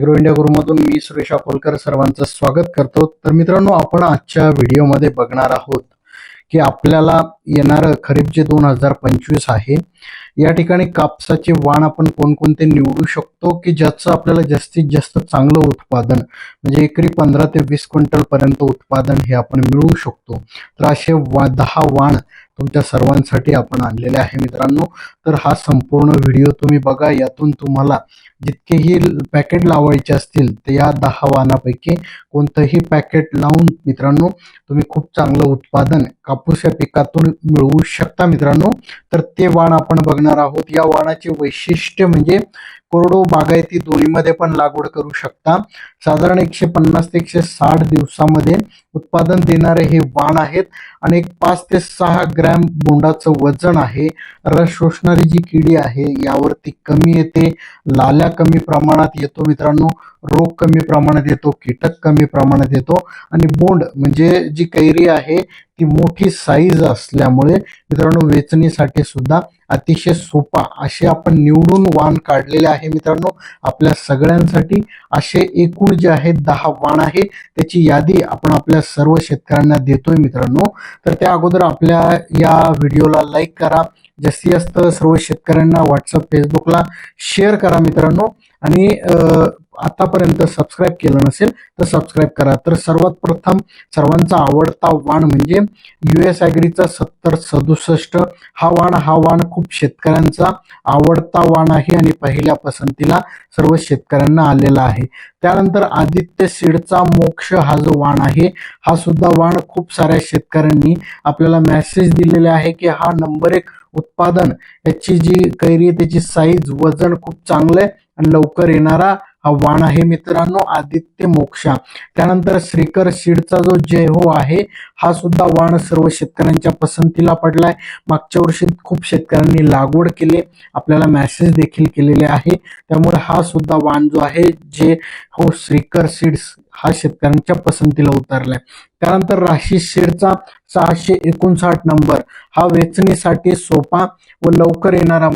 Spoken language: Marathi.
हिरो इंडिया गुरुमधून मी सुरेश अकोलकर सर्वांचं स्वागत करतो. तर मित्रांनो आपण आजच्या व्हिडिओमध्ये बघणार आहोत की आपल्याला येणारं खरीप जे दोन हजार पंचवीस आहे या ठिकाणी कापसाचे वाण आपण कोणकोणते निवडू शकतो की ज्याचं आपल्याला जास्तीत जास्त चांगलं उत्पादन म्हणजे एकरी पंधरा ते वीस क्विंटल पर्यंत उत्पादन हे आपण मिळवू शकतो. तर असे वा दहा वाण तुमच्या सर्वांसाठी आपण आणलेले आहे मित्रांनो. तर हा संपूर्ण व्हिडिओ तुम्ही बघा. यातून तुम्हाला जितकेही पॅकेट लावायचे असतील तर या दहा वाहनापैकी कोणतंही पॅकेट लावून मित्रांनो तुम्ही खूप चांगलं उत्पादन कापूस या पिकातून मिळवू शकता मित्रांनो. तर ते वाण आपण बघणार आहोत. या वाणाचे वैशिष्ट्य म्हणजे कोरडो बागायती दोन्हीमध्ये पण लागवड करू शकता. साधारण एकशे पन्नास ते एकशे साठ दिवसामध्ये उत्पादन देणारे हे वाण आहेत आणि एक पाच ते सहा ग्रॅम बोंडाचं वजन आहे. रस शोषणारी जी किडी आहे यावरती कमी येते लाल्या कमी प्रमाणात येतो मित्रांनो रोग कमी प्रमाणात येतो कीटक कमी प्रमाणात येतो आणि बोंड म्हणजे जी कैरी आहे ती मोठी साईज असल्यामुळे मित्रांनो वेचणीसाठी सुद्धा अतिशय सोपा असे आपण निवडून वाण काढलेले आहे मित्रांनो. आपल्या सगळ्यांसाठी असे एकूण जे आहे दहा वाण आहे. त्याची यादी आपण आपल्या सर्व शेतकऱ्यांना देतोय मित्रांनो. तर त्या अगोदर आपल्या या व्हिडिओला लाईक करा. जास्तीत जास्त सर्व शेतकऱ्यांना व्हॉट्सअप फेसबुकला शेअर करा मित्रांनो. आणि आतापर्यंत सबस्क्राईब केलं नसेल तर सबस्क्राईब करा. तर सर्वात प्रथम सर्वांचा आवडता वाण म्हणजे यू एस ॲग्रीचा सत्तर सदुसष्ट. हा वाण हा वाण खूप शेतकऱ्यांचा आवडता वाण आहे आणि पहिल्या पसंतीला सर्व शेतकऱ्यांना आलेला आहे. त्यानंतर आदित्य सीडचा मोक्ष हा जो वाण आहे हा सुद्धा वाण खूप साऱ्या शेतकऱ्यांनी आपल्याला मेसेज दिलेले आहे की हा नंबर एक उत्पादन. याची जी कैरी त्याची साईज वजन खूप चांगलं आहे आणि लवकर येणारा हा वाण आहे मित्रांनो आदित्य मोक्षा. त्यानंतर श्रीकर सीडचा जो जय हो आहे हा सुद्धा वाण सर्व शेतकऱ्यांच्या पसंतीला पडलाय. मागच्या वर्षी खूप शेतकऱ्यांनी लागवड केले. आपल्याला मेसेज देखील केलेले आहे. त्यामुळे हा सुद्धा वाण जो आहे जे हो श्रीकर सीड्स हा शेतकऱ्यांच्या पसंतीला उतरलाय. त्यानंतर राशी शेडचा सहाशे एकोणसाठ नंबर. हा वेचणीसाठी सोपा व लवकर येणारा